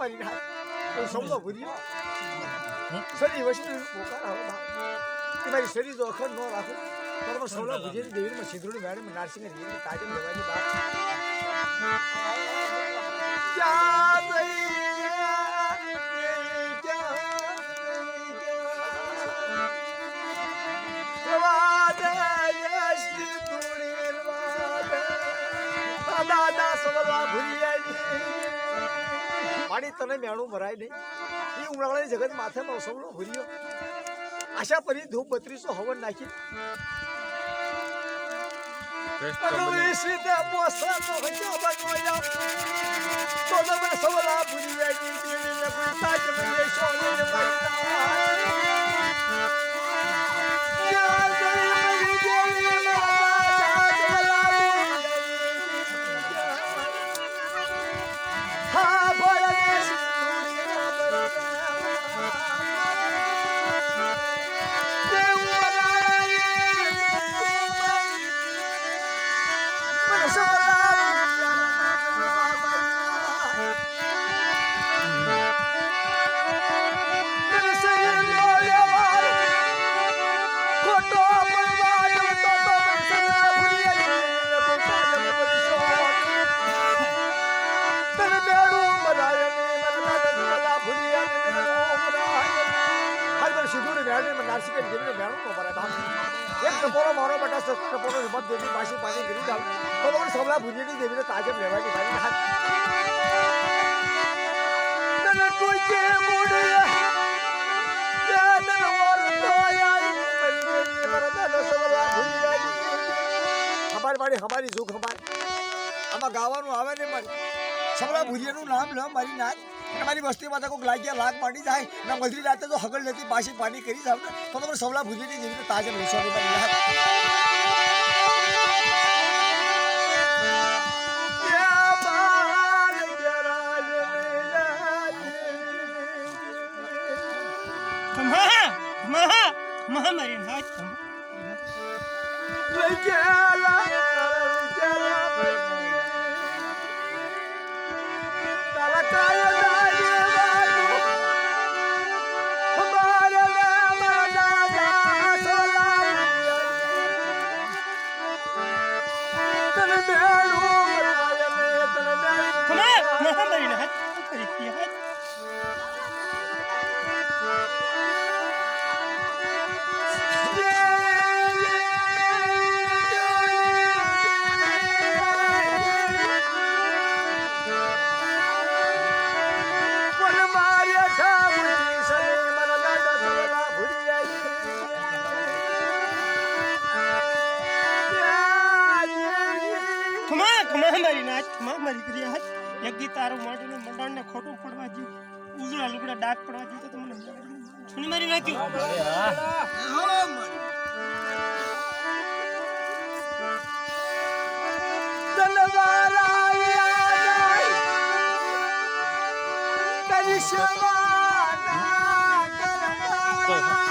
嘛，你看，我说我不理了。说的我现在不管了，我你把你说的做很多了，把他们收了不接的，对他们心头的玩的，拿心里的，大家没玩的吧。家子呀，家呀，这娃的也是独立娃的，他大大说了不理你。પાણી તને મેણું ભરાય નહીં. એ ઉમરાળાની જગત માથે મોસમનો ભૂર્યો આશા પરી ધૂપ બત્રીસો હવન નાખી. તો સવલા 为了生活 એક ટપોરો મારો બટા સસ્તો ટપોરો હિંમત દેવી પાછી પાછી ગીરી જાવ તો તમારે સવલા ભુજીની દેવીને તાજબ લેવાની મારી હાથ તને કોઈ કે મોડે તને વરતો આઈ મરી મારા દાદા સવલા ભુજીની હમારી મારી, હમારી જુગ હમારી. આમાં ગાવાનું આવે ને મારી. સવલા ભુજીનું નામ લો, મારી નાથ અને મારી વસ્તીમાં તો કોઈક લાગ્યા લાગ પાડી જાય ને મજરી રાતે તો હગલ નથી પાછી પાણી કરી જાવ ને તો તમારે સવલા ભૂજીની જેવી તાજબ વિશ્વાની મારી નાથ ખમા ખમા ખમા મારી નાચ મારી નાચમાં મારી કરી હાથ. એક દી તારું મોઢું મંડાણને ખોટું પડવા દઉં ઉજળા લુગડા ડાક પડવા દઉં તો તમને છૂની મારી નાખ્યું. Oh.